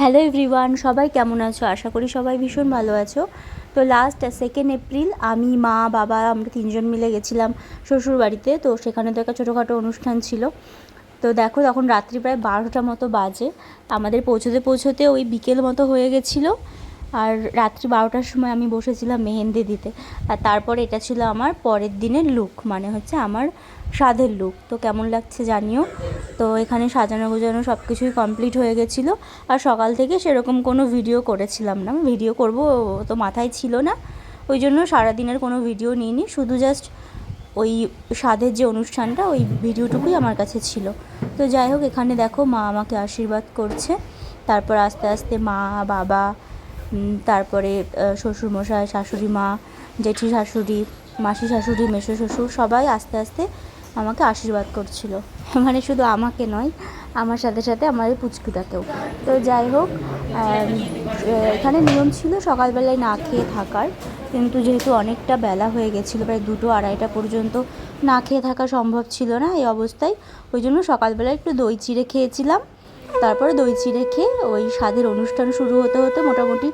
Hello everyone, সবাই কেমন আছো? আশা করি সবাই ভীষণ ভালো আছো। তো লাস্ট সেকেন্ড এপ্রিল আমি, মা, বাবা, আমরা তিনজন মিলে গেছিলাম শ্বশুর বাড়িতে তো সেখানে তো একটা ছোটোখাটো অনুষ্ঠান ছিল। তো দেখো, তখন রাত্রি প্রায় বারোটা মতো বাজে। আমাদের পৌঁছতে পৌঁছতে ওই বিকেল মতো হয়ে গেছিল। আর রাত্রি বারোটার সময় আমি বসেছিলাম মেহেন্দি দিতে। আর তারপরে এটা ছিল আমার পরের দিনের লুক মানে হচ্ছে আমার স্বাদের লুক তো কেমন লাগছে জানিও? তো এখানে সাজানো গোজানো সব কিছুই কমপ্লিট হয়ে গেছিল। আর সকাল থেকে সেরকম কোনো ভিডিও করেছিলাম না। ভিডিও করব তো মাথায় ছিল না। ওই জন্য সারাদিনের কোনো ভিডিও নিইনি। শুধু জাস্ট ওই স্বাদের যে অনুষ্ঠানটা, ওই ভিডিওটুকুই আমার কাছে ছিল। তো যাই হোক, এখানে দেখো মা আমাকে আশীর্বাদ করছে। তারপর আস্তে আস্তে মা, বাবা তারপরে শ্বশুরমশাই, শাশুড়ি মা, জেঠি শাশুড়ি, মাসি শাশুড়ি, মেসো শ্বশুর সবাই আস্তে আস্তে আমাকে আশীর্বাদ করছিল। মানে শুধু আমাকে নয়, আমার সাথে সাথে আমার পুচকুটাকেও। তো যাই হোক এখানে নিয়ম ছিল সকালবেলায় না খেয়ে থাকার। কিন্তু যেহেতু অনেকটা বেলা হয়ে গেছিল, প্রায় দুটো আড়াইটা পর্যন্ত না খেয়ে থাকা সম্ভব ছিল না এই অবস্থায়। ওই জন্য সকালবেলা একটু দই চিড়ে খেয়েছিলাম। তারপরে দই চিড়ে খেয়ে ওই স্বাদের অনুষ্ঠান শুরু হতে হতে মোটামুটি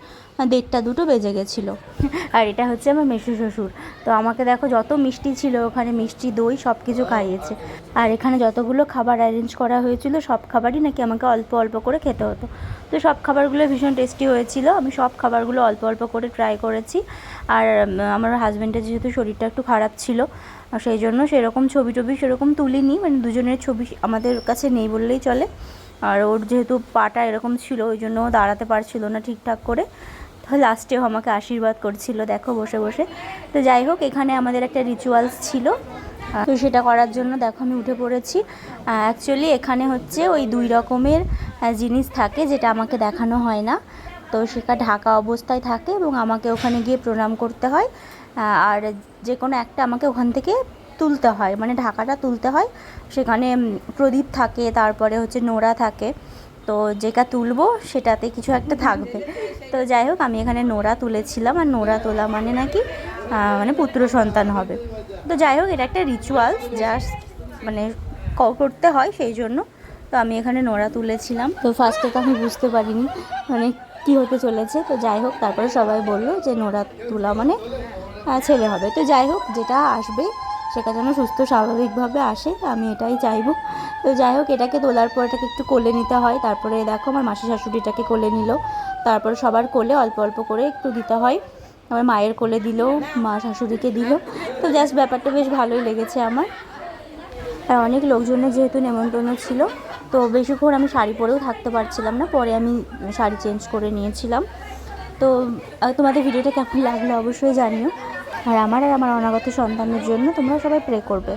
দেড়টা দুটো বেজে গেছিল। আর এটা হচ্ছে আমার মেসো শ্বশুর। তো আমাকে দেখো যত মিষ্টি ছিল ওখানে মিষ্টি, দই সব কিছু খাইয়েছে। আর এখানে যতগুলো খাবার অ্যারেঞ্জ করা হয়েছিল সব খাবারই নাকি আমাকে অল্প অল্প করে খেতে হতো। তো সব খাবারগুলো ভীষণ টেস্টি হয়েছিল। আমি সব খাবারগুলো অল্প অল্প করে ট্রাই করেছি। আর আমার হাজব্যান্ডের যেহেতু শরীরটা একটু খারাপ ছিল সেই জন্য সেরকম ছবি টবি সেরকম তুলিনি। মানে দুজনের ছবি আমাদের কাছে নেই বললেই চলে। আর ওর যেহেতু পাটা এরকম ছিল, ওই জন্য দাঁড়াতে পারছিল না ঠিকঠাক করে। তো লাস্টেও আমাকে আশীর্বাদ করছিল, দেখো বসে বসে। তো যাই হোক, এখানে আমাদের একটা রিচুয়ালস ছিল। তো সেটা করার জন্য দেখো আমি উঠে পড়েছি। অ্যাকচুয়ালি এখানে হচ্ছে ওই দুই রকমের জিনিস থাকে যেটা আমাকে দেখানো হয় না। তো সেটা ঢাকা অবস্থায় থাকে এবং আমাকে ওখানে গিয়ে প্রণাম করতে হয়। আর যে কোনো একটা আমাকে ওখান থেকে তুলতে হয় মানে ঢাকাটা তুলতে হয়। সেখানে প্রদীপ থাকে, তারপরে হচ্ছে নোড়া থাকে। তো যেটা তুলবো, সেটাতে কিছু একটা থাকবে। তো যাই হোক, আমি এখানে নোড়া তুলেছিলাম, আর নোড়া তোলা মানে নাকি মানে পুত্র সন্তান হবে। তো যাই হোক, এটা একটা রিচুয়াল জাস্ট মানে করতে হয় সেই জন্য। তো আমি এখানে নোড়া তুলেছিলাম। তো ফার্স্টে তো আমি বুঝতে পারিনি মানে কী হতে চলেছে। তো যাই হোক, তারপরে সবাই বলল যে নোড়া তোলা মানে ছেলে হবে। তো যাই হোক, যেটা আসবে সেটা যেন সুস্থ, স্বাভাবিকভাবে আসে, আমি এটাই চাইব। তো যাই হোক, এটাকে তোলার পর এটাকে একটু কোলে নিতে হয়। তারপরে দেখো, আমার মাসি শাশুড়িটাকে কোলে নিল। তারপরে সবার কোলে অল্প অল্প করে একটু দিতে হয়। আমার মায়ের কোলে দিল, মা শাশুড়িকে দিল। তো জাস্ট ব্যাপারটা বেশ ভালোই লেগেছে আমার। আর অনেক লোকজনের যেহেতু নেমন্তন্ন ছিল, তো বেশিক্ষণ আমি শাড়ি পরেও থাকতে পারছিলাম না। পরে আমি শাড়ি চেঞ্জ করে নিয়েছিলাম। তো তোমাদের ভিডিওটা কেমন লাগল অবশ্যই জানিও। আর আমার আর আমার অনাগত সন্তানের জন্য তোমরা সবাই প্রে করবে।